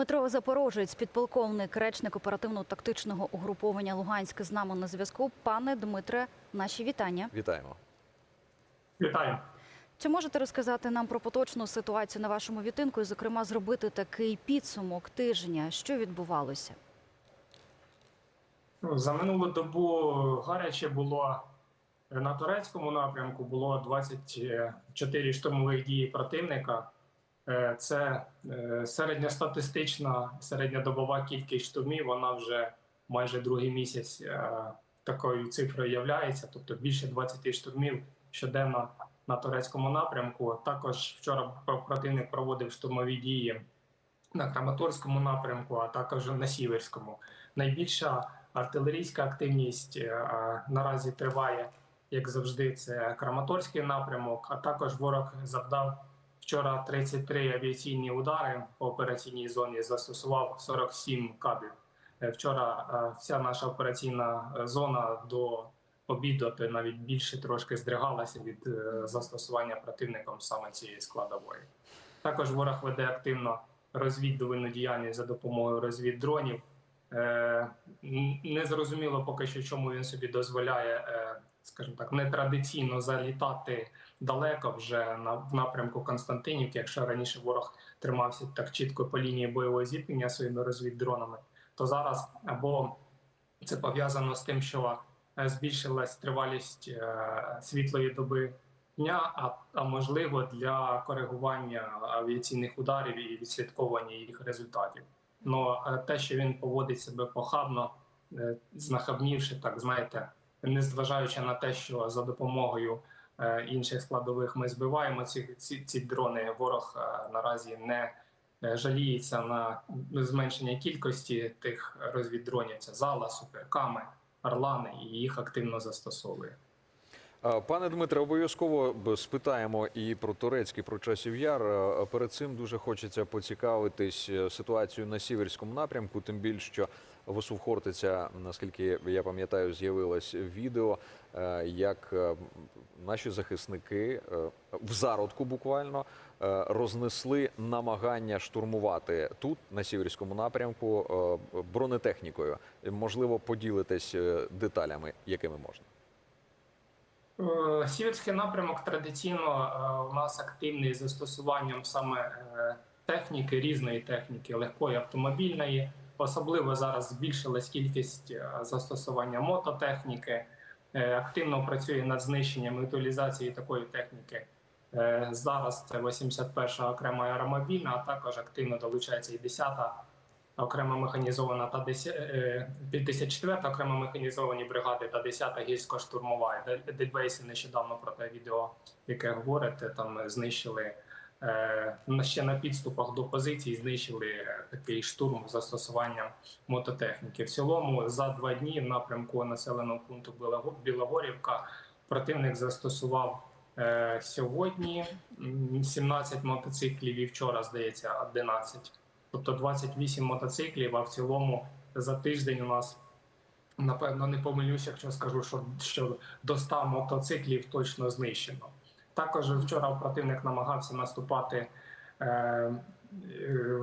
Дмитро Запорожець, підполковник, речник оперативно-тактичного угруповання Луганськ з нами на зв'язку. Пане Дмитре, наші вітання. Вітаємо. Вітаю. Чи можете розказати нам про поточну ситуацію на вашому відтинку і, зокрема, зробити такий підсумок тижня, що відбувалося? Ну, За минулу добу гаряче було на турецькому напрямку. Було 24 штурмових дії противника. Е, Це е, середньостатистична середньодобова кількість штурмів. Вона вже майже другий місяць е, такою цифрою являється, тобто більше 20 штурмів щоденно на турецькому напрямку. Також вчора противник проводив штурмові дії на Краматорському напрямку, а також на Сіверському. Найбільша артилерійська активність наразі триває, як завжди, це Краматорський напрямок. А також ворог завдав вчора 33 авіаційні удари по операційній зоні, застосував 47 кабів. Е, Вчора е, вся наша операційна е, зона до обіду, то навіть більше трошки здригалася від застосування противником саме цієї складової. Також ворог веде активно розвідувальну діяльність за допомогою розвіддронів. Не зрозуміло поки що, чому він собі дозволяє, скажімо так, нетрадиційно залітати далеко вже на в напрямку Константинівки. Якщо раніше ворог тримався так чітко по лінії бойового зіткнення своїми розвіддронами, то зараз або це пов'язано з тим, що е, збільшилась тривалість е, світлої доби дня, а, а можливо для коригування авіаційних ударів і відслідковування їх результатів. Е, те, що він поводить себе похабно, е, знахабнівши, так знаєте, не зважаючи на те, що за допомогою інших складових ми збиваємо ці, ці, ці дрони, ворог е, наразі не е, жаліється на зменшення кількості тих розвіддронів. Це зала, суперками, орлани, і їх активно застосовує. Пане Дмитре, обов'язково спитаємо і про турецький, про часів яр. Перед цим дуже хочеться поцікавитись е, ситуацією на сіверському напрямку. Тим більше, що в Хортиця, наскільки я пам'ятаю, з'явилось відео, е, як е, наші захисники е, в зародку буквально е, рознесли намагання штурмувати тут, на сіверському напрямку, е, бронетехнікою. Можливо, поділитесь е, деталями, якими можна. Е, Сіверський напрямок традиційно е, у нас активний застосуванням саме е, техніки, різної техніки, легкої автомобільної. Особливо зараз збільшилась кількість застосування мототехніки. Активно працює над знищенням і утилізацією такої техніки. Зараз це 81-ша окрема аеромобільна, а також активно долучається і 10-та окрема механізована та 10, е, 54-та окремо механізовані бригади та 10-та гірсько-штурмова. Де- Дельвейси нещодавно про те відео, яке говорите, там знищили е, ще на підступах до позицій, знищили е, такий штурм з застосуванням мототехніки. В цілому за два дні в напрямку населеного пункту Білого- Білогорівка противник застосував е, сьогодні м, 17 мотоциклів і вчора, здається, 11 тобто 28 мотоциклів. А в цілому за тиждень у нас напевно не помилюся, якщо скажу, що, що до 100 мотоциклів точно знищено. Також вчора противник намагався наступати е,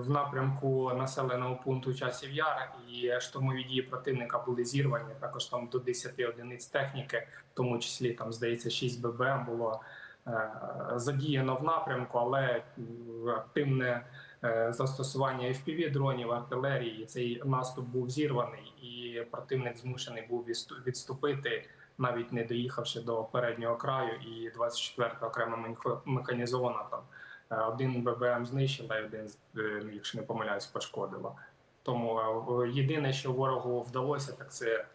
в напрямку населеного пункту часів яр, і штурмові дії противника були зірвані. Також там до 10 одиниць техніки, в тому числі там здається 6 ББМ було е, задіяно в напрямку, але активне застосування fpv дронів, артилерії. Цей наступ був зірваний, і противник змушений був відступити, навіть не доїхавши до переднього краю. І 24-та окрема механізована там е, один ББМ знищила, і один, е, якщо не помиляюсь, пошкодила. Тому е, єдине, що ворогу вдалося, так це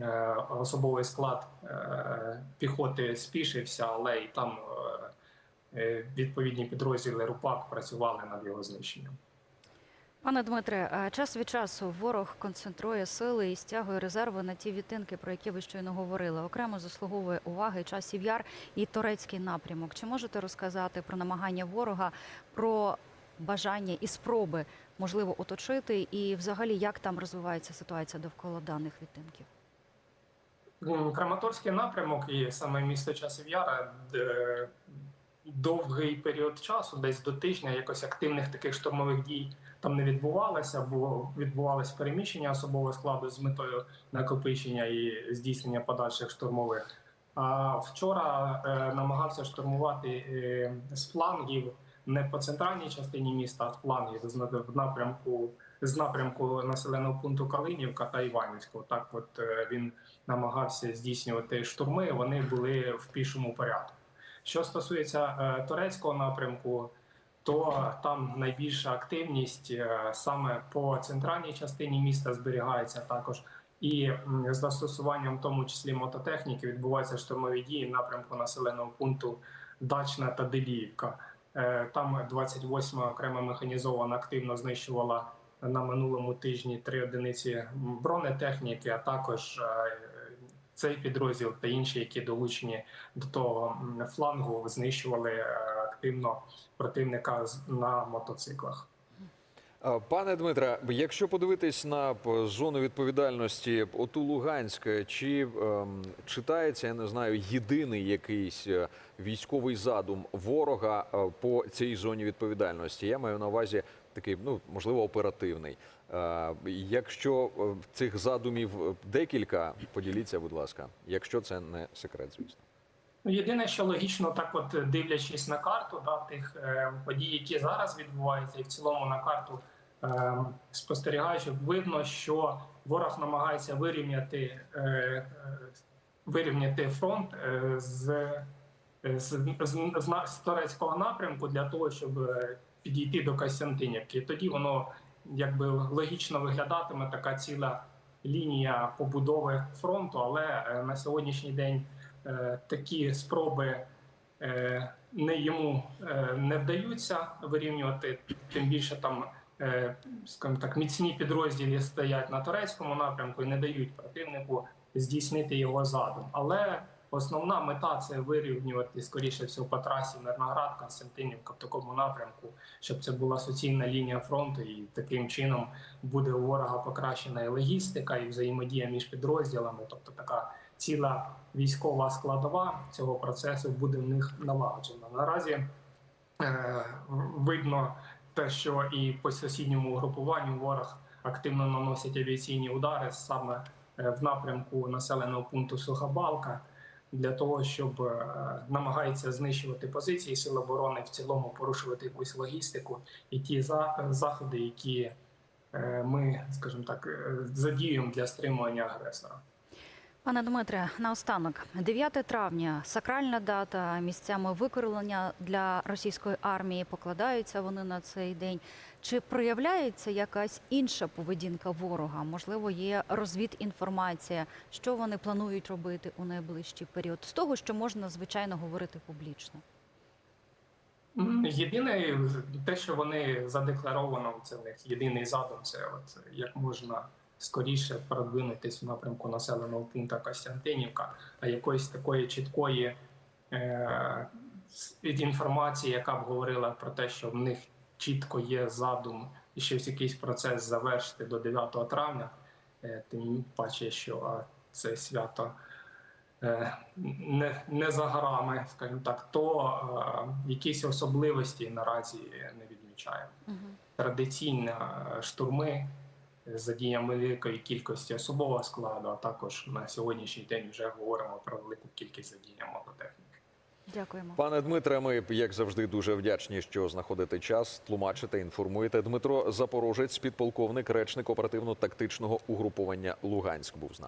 е, особовий склад е, піхоти спішився, але і там е, е, відповідні підрозділи РУПАК працювали над його знищенням. Пане Дмитре, час від часу ворог концентрує сили і стягує резерви на ті відтинки, про які ви щойно говорили. Окремо заслуговує уваги часів яр і турецький напрямок. Чи можете розказати про намагання ворога, про бажання і спроби можливо оточити, і взагалі як там розвивається ситуація довкола даних відтинків? Краматорський напрямок і саме місто Часів Яра довгий період часу, десь до тижня, якось активних таких штурмових дій там не відбувалися, бо відбувалось переміщення особового складу з метою накопичення і здійснення подальших штурмових. А вчора е, намагався штурмувати е, з флангів не по центральній частині міста, а з флангів в напрямку з напрямку населеного пункту Калинівка та Іванівського. Так, от е, він намагався здійснювати штурми. Вони були в пішому порядку. Що стосується е, турецького напрямку, то там найбільша активність е, саме по центральній частині міста зберігається також. І з застосуванням, в тому числі мототехніки, відбуваються штурмові дії в напрямку населеного пункту Дачна та Деліївка. Е, Там 28 окрема механізована активно знищувала на минулому тижні три одиниці бронетехніки, а також цей підрозділ та інші, які долучені до того флангу, знищували е, активно противника на мотоциклах. Пане Дмитре, якщо подивитись на зону відповідальності ОТУ Луганськ, чи ем, читається, я не знаю, єдиний якийсь е, військовий задум ворога е, по цій зоні відповідальності? Я маю на увазі такий, ну можливо, оперативний. Е, якщо е, цих задумів декілька, поділіться, будь ласка, якщо це не секрет, звісно. Ну, єдине, що логічно, так от е, дивлячись на карту, да, тих е, подій, які зараз відбуваються, і в цілому на карту е, спостерігаючи, видно, що ворог намагається вирівняти, е, е, вирівняти фронт е, з, з, з, з, турецького напрямку для того, щоб підійти до Костянтинівки. Тоді воно якби логічно виглядатиме така ціла лінія побудови фронту, але на сьогоднішній день такі спроби е, не йому е, не вдаються вирівнювати. Тим більше там, е, скажімо так, міцні підрозділі стоять на турецькому напрямку і не дають противнику здійснити його задум. Але основна мета це вирівнювати скоріше всього по трасі Мирноград, Константинівка в такому напрямку, щоб це була суцільна лінія фронту, і таким чином буде у ворога покращена і логістика, і взаємодія між підрозділами, тобто така ціла військова складова цього процесу буде в них налагоджена. Наразі е, видно те, що і по сусідньому угрупуванню ворог активно наносить авіаційні удари саме е, в напрямку населеного пункту Сухобалка. Для того щоб е, намагається знищувати позиції сил оборони, в цілому порушувати якусь логістику і ті за- заходи, які е, ми, скажімо так, задіюємо для стримування агресора. Пане Дмитре, наостанок, 9 травня, сакральна дата, місцями викорення для російської армії. Покладаються вони на цей день. Чи проявляється якась інша поведінка ворога? Можливо, є розвідінформація, що вони планують робити у найближчий період? З того, що можна звичайно говорити публічно. Єдине, те, що вони задекларовано, це в них єдиний задум, це от як можна скоріше продвинутись в напрямку населеного пункту Костянтинівка, а якоїсь такої чіткої е, інформації, яка б говорила про те, що в них чітко є задум і щось якийсь процес завершити до 9 травня, е, тим паче, що а, це свято е, не, не за горами, скажімо так, то е, якісь особливості наразі не відмічаємо. Традиційні е, штурми з задіянням великої кількості особового складу, а також на сьогоднішній день вже говоримо про велику кількість задіяння мототехніки. Дякуємо. Пане Дмитре, ми як завжди дуже вдячні, що знаходите час, тлумачите, інформуєте. Дмитро Запорожець, підполковник, речник оперативно-тактичного угруповання Луганськ, був з нами.